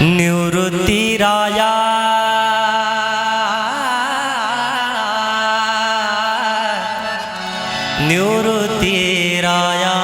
निवृत्तिराया निवृत्तिराया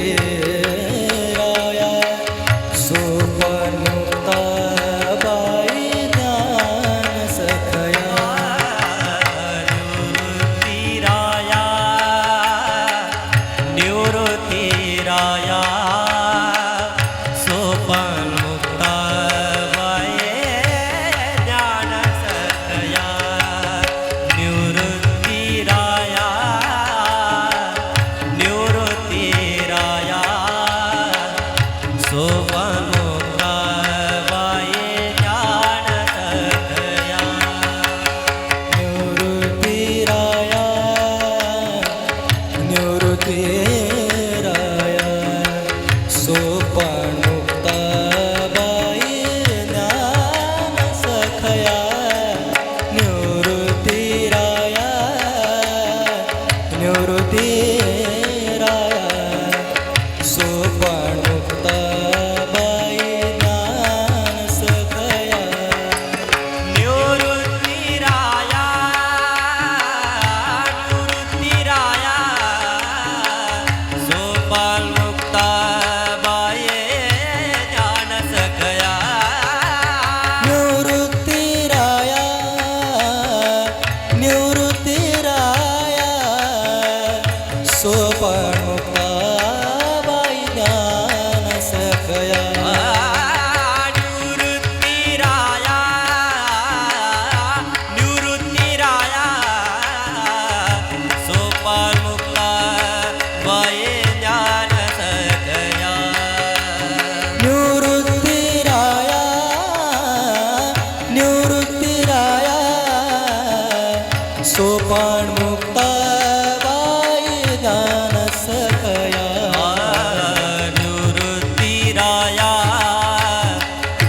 yeah.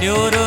Señor